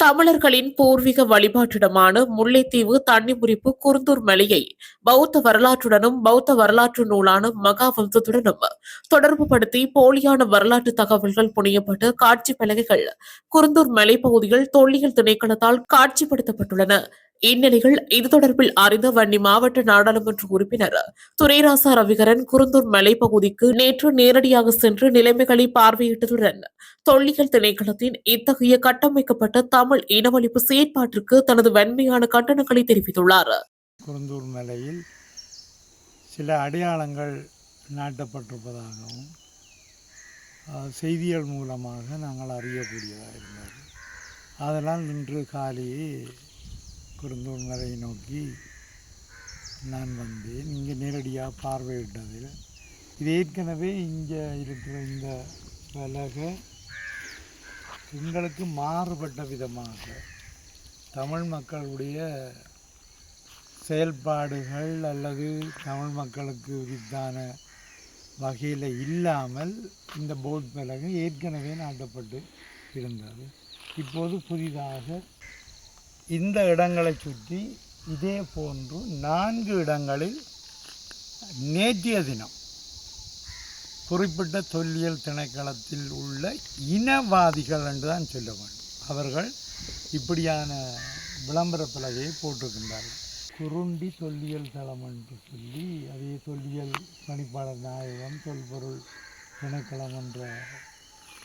தமிழர்களின் பூர்வீக வழிபாட்டிடமான முல்லைத்தீவு தண்ணிமுறிப்பு குருந்தூர் மலையை பௌத்த வரலாற்றுடனும் பௌத்த வரலாற்று நூலான மகாவம்சத்துடனும் தொடர்பு படுத்தி போலியான வரலாற்று தகவல்கள் புனையப்பட்டு காட்சி பலகைகள் குருந்தூர் மலைப்பகுதியில் தொல்லியல் திணைக்களத்தால் காட்சிப்படுத்தப்பட்டுள்ளன. இந்நிலையில் இது தொடர்பில் அறிந்த வன்னி மாவட்ட நாடாளுமன்ற உறுப்பினர் துரைராசா ரவிகரன் குருந்தூர் மலைப்பகுதிக்கு நேற்று நேரடியாக சென்று நிலைமைகளை பார்வையிட்டதுடன் தொல்லியல் திணைக்களத்தின் இத்தகைய கட்டமைக்கப்பட்ட தமிழ் இனவழிப்பு செயற்பாட்டிற்கு தனது வன்மையான கண்டனங்களை தெரிவித்துள்ளார். குருந்தூர் மலையில் சில அடையாளங்கள் நாட்டப்பட்டிருப்பதாகவும் செய்திகள் மூலமாக நாங்கள் அறியக்கூடியதாக இருந்தது அதனால் இன்று காலையே குருந்தூர் மலையை நோக்கி நான் வந்தேன். இங்கே நேரடியாக பார்வையிட்டதில் இது ஏற்கனவே இங்கே இருக்கிற இந்த விலகை எங்களுக்கு மாறுபட்ட விதமாக தமிழ் மக்களுடைய செயல்பாடுகள் அல்லது தமிழ் மக்களுக்கு வித்தான வகையில் இல்லாமல் இந்த போட் பலகை ஏற்கனவே நாட்டப்பட்டு இருந்தது. இப்போது புதிதாக இந்த இடங்களை சுற்றி இதே போன்று நான்கு இடங்களில் நேற்றைய தினம் குறிப்பிட்ட தொல்லியல் திணைக்களத்தில் உள்ள இனவாதிகள் என்று தான் சொல்ல வேண்டும். அவர்கள் இப்படியான விளம்பர பலகையை போட்டிருக்கின்றார்கள். குருண்டி தொல்லியல் தளம் என்று சொல்லி அதே தொல்லியல் பணிப்பாளர் நாயகம் தொல்பொருள் திணைக்களம் என்ற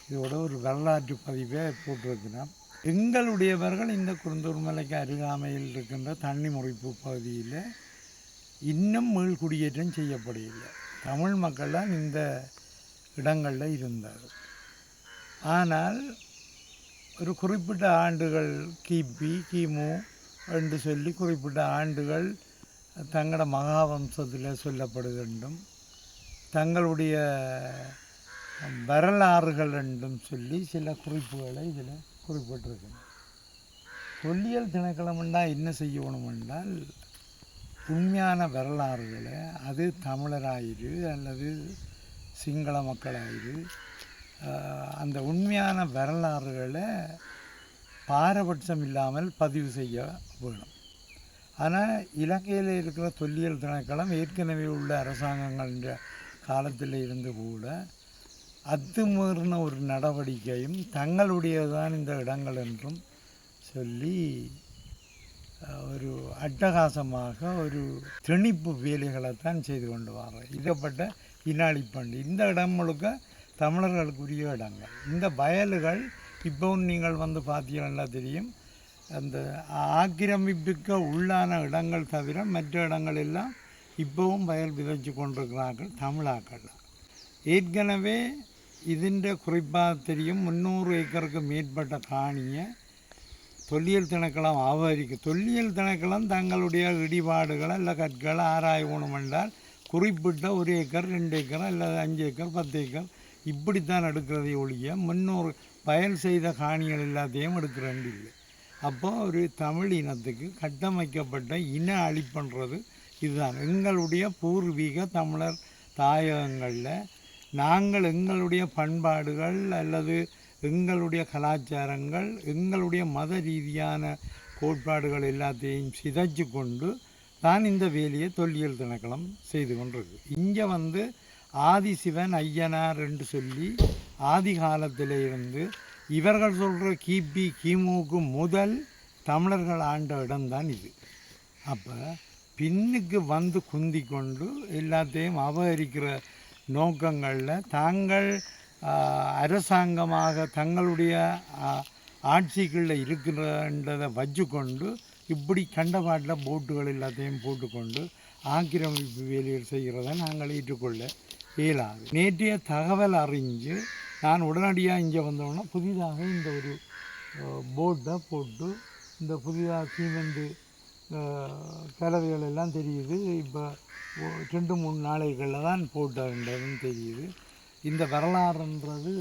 இதோட ஒரு வரலாற்று பதிவை போட்டிருக்கிறான் எங்களுடையவர்கள் இந்த குருந்தூர் மலைக்கு அருகாமையில் இருக்கின்ற தண்ணி முறிப்பு பகுதியில் இன்னும் மீள் குடியேற்றம் செய்யப்படவில்லை. தமிழ் மக்கள்லாம் இந்த இடங்களில் இருந்தார் ஆனால் ஒரு குறிப்பிட்ட ஆண்டுகள் கிபி கிமு என்று சொல்லி குறிப்பிட்ட ஆண்டுகள் தங்களோட மகாவம்சத்தில் சொல்லப்படுகின்றும் தங்களுடைய வரலாறுகள் என்றும் சொல்லி சில குறிப்புகளை இதில் குறிப்பிட்டிருக்கணும் தொல்லியல் திணைக்களம்னா என்ன செய்யணும் என்றால் உண்மையான வரலாறுகளை அது தமிழராயிரு அல்லது சிங்கள மக்களாயிரு அந்த உண்மையான வரலாறுகளை பாரபட்சம் இல்லாமல் பதிவு செய்ய வேணும். ஆனால் இலங்கையில் இருக்கிற தொல்லியல் திணைக்களம் ஏற்கனவே உள்ள அரசாங்கங்கள் காலத்தில் இருந்து கூட அத்துமீறின ஒரு நடவடிக்கையும் தங்களுடையதான் இந்த இடங்கள் என்றும் சொல்லி ஒரு அட்டகாசமாக ஒரு திணிப்பு வேலைகளைத்தான் செய்து கொண்டு வர்றோம் இதப்பட்ட இனாளிப்பண்டு இந்த இடம் முழுக்க தமிழர்களுக்குரிய இடங்கள். இந்த வயல்கள் இப்போவும் நீங்கள் வந்து பார்த்தீங்கன்னா தெரியும் அந்த ஆக்கிரமிப்புக்க உள்ளான இடங்கள் தவிர மற்ற இடங்கள் எல்லாம் இப்போவும் வயல் விதைச்சு கொண்டிருக்கிறார்கள் தமிழாக்கள். ஏற்கனவே ഇതിൻ്റെ குறிப்பாக தெரியும் முந்நூறு ஏக்கருக்கு மேற்பட்ட காணியை தொல்லியல் திணைக்களம் ஆவரிக்கும் தொல்லியல் திணைக்களம் தங்களுடைய இடிபாடுகளை இல்லை கற்களை ஆராயணும் என்றால் குறிப்பிட்ட ஒரு ஏக்கர் ரெண்டு ஏக்கர் அல்லது அஞ்சு ஏக்கர் பத்து ஏக்கர் இப்படித்தான் எடுக்கிறதை ஒழிய முன்னூறு பயல் செய்த காணிகள் எல்லாத்தையும் எடுக்கிறேன் இல்லை அப்போ ஒரு தமிழ் இனத்துக்கு கட்டமைக்கப்பட்ட இன அழிப்புன்றது இதுதான் எங்களுடைய பூர்வீக தமிழர் தாயகங்களில் நாங்கள் எங்களுடைய பண்பாடுகள் அல்லது எங்களுடைய கலாச்சாரங்கள் எங்களுடைய மத ரீதியான கோட்பாடுகள் எல்லாத்தையும் சிதைச்சு கொண்டு தான் இந்த வேலையை தொல்லியல் திணைக்களம் செய்து கொண்டிருக்கு. இங்கே வந்து ஆதிசிவன் ஐயனார் என்று சொல்லி ஆதி காலத்திலே இருந்து இவர்கள் சொல்கிற கிபி கிமுக்கு முதல் தமிழர்கள் ஆண்ட இடம்தான் இது. அப்போ பின்னுக்கு வந்து குந்தி கொண்டு எல்லாத்தையும் அபகரிக்கிற நோக்கங்களில் தாங்கள் அரசாங்கமாக தங்களுடைய ஆட்சிகளில் இருக்கின்றதை வச்சுக்கொண்டு இப்படி கண்டபாட்டில் போட்டுகள் எல்லாத்தையும் போட்டுக்கொண்டு ஆக்கிரமிப்பு வேலைகள் செய்கிறத நாங்கள் ஏற்றுக்கொள்ள இயலாது. நேற்றைய தகவல் அறிஞ்சு நான் உடனடியாக இங்கே வந்தோன்னா புதிதாக இந்த ஒரு போட்டை போட்டு இந்த புதிதாக சீமெண்ட்டு கலவைகள் எல்லாம் தெரியுது. இப்போ ரெண்டு மூணு நாளைகளில் தான் போட்டதுன்னு தெரியுது. இந்த வரலாறுன்றது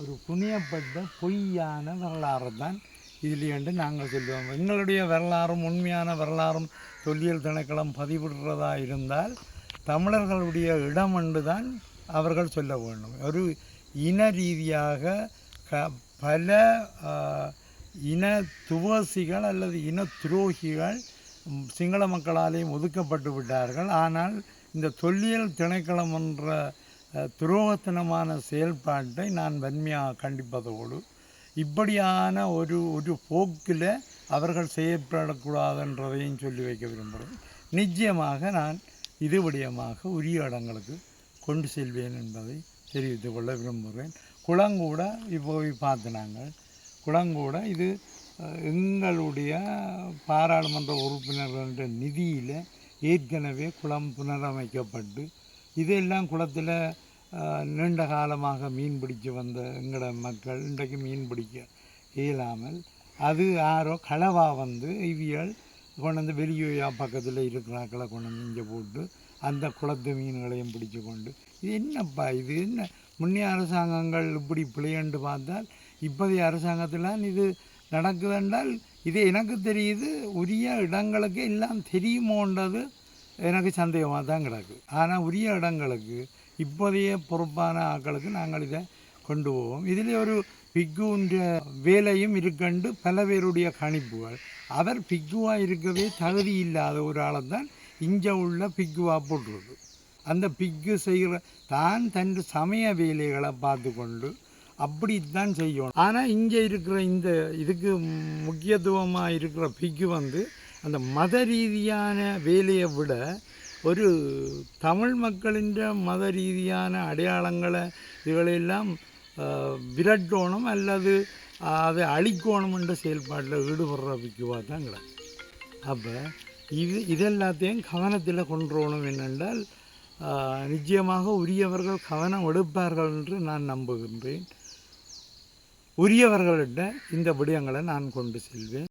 ஒரு புனியப்பட்ட பொய்யான வரலாறு தான் இதுலேண்டு நாங்கள் சொல்லுவோம். எங்களுடைய வரலாறும் உண்மையான வரலாறும் தொல்லியல் திணைக்களம் பதிவிடுறதா இருந்தால் தமிழர்களுடைய இடம் என்று தான் அவர்கள் சொல்ல வேண்டும். ஒரு இன ரீதியாக க பல இன துவசிகள் அல்லது இன துரோகிகள் சிங்கள மக்களாலேயும் ஒதுக்கப்பட்டு விட்டார்கள். ஆனால் இந்த தொல்லியல் திணைக்களம் என்ற துரோகத்தனமான செயல்பாட்டை நான் வன்மையாக கண்டிப்பதோடு இப்படியான ஒரு ஒரு போக்கில் அவர்கள் செயற்படக்கூடாதுன்றதையும் சொல்லி வைக்க விரும்புகிறேன். நிச்சயமாக நான் இது விடயமாக உரிய இடங்களுக்கு கொண்டு செல்வேன் என்பதை தெரிவித்துக் கொள்ள விரும்புகிறேன். குளங்கூட இப்போ பார்த்து நாங்கள் குளங்கூட இது எங்களுடைய பாராளுமன்ற உறுப்பினர்கள நிதியில் ஏற்கனவே குளம் புனரமைக்கப்பட்டு இதெல்லாம் குளத்தில் நீண்ட காலமாக மீன் பிடிச்சு வந்த எங்களோட மக்கள் இன்றைக்கு மீன் பிடிக்க இயலாமல் அது யாரோ களவாக வந்து இவியல் கொண்டு வந்து வெளியூயா பக்கத்தில் இருக்கிறாக்களை கொண்டு வந்து இங்கே போட்டு அந்த குளத்து மீன்களையும் பிடிச்சு கொண்டு இது என்னப்பா இது என்ன முன்னே அரசாங்கங்கள் இப்படி பிழையண்டு பார்த்தால் இப்போதைய அரசாங்கத்தில் இது நடக்குதென்றால் இது எனக்கு தெரியுது உரிய இடங்களுக்கு எல்லாம் தெரியுமோன்றது எனக்கு சந்தேகமாக தான் கிடக்கு. ஆனால் உரிய இடங்களுக்கு இப்போதைய பொறுப்பான ஆட்களுக்கு நாங்கள் இதை கொண்டு போவோம். இதில் ஒரு பிக்குன்ற வேலையும் இருக்கண்டு பல பேருடைய கணிப்புகள். அவர் பிக்குவாக இருக்கவே தகுதி இல்லாத ஒரு ஆளை தான் இங்கே உள்ள பிக்குவாக போட்டுருக்கு. அந்த பிக்கு செய்கிற தான் தன் சமய வேலைகளை பார்த்து கொண்டு அப்படித்தான் செய்யணும். ஆனால் இங்கே இருக்கிற இந்த இதுக்கு முக்கியத்துவமாக இருக்கிற பிக்கு வந்து அந்த மத ரீதியான வேலையை விட ஒரு தமிழ் மக்களின் மத ரீதியான அடையாளங்களை இதுகளெல்லாம் விரட்டணும் அல்லது அதை அழிக்கணுமென்ற செயல்பாட்டில் ஈடுபடுற பிக்குவாக தான் கிடக்கு அப்போ இது இதெல்லாத்தையும் கவனத்தில் கொண்டுறணும் என்னென்றால் நிச்சயமாக உரியவர்கள் கவனம் எடுப்பார்கள் என்று நான் நம்புகின்றேன். உரியவர்களிட இந்த விடயங்களை நான் கொண்டு செல்வேன்.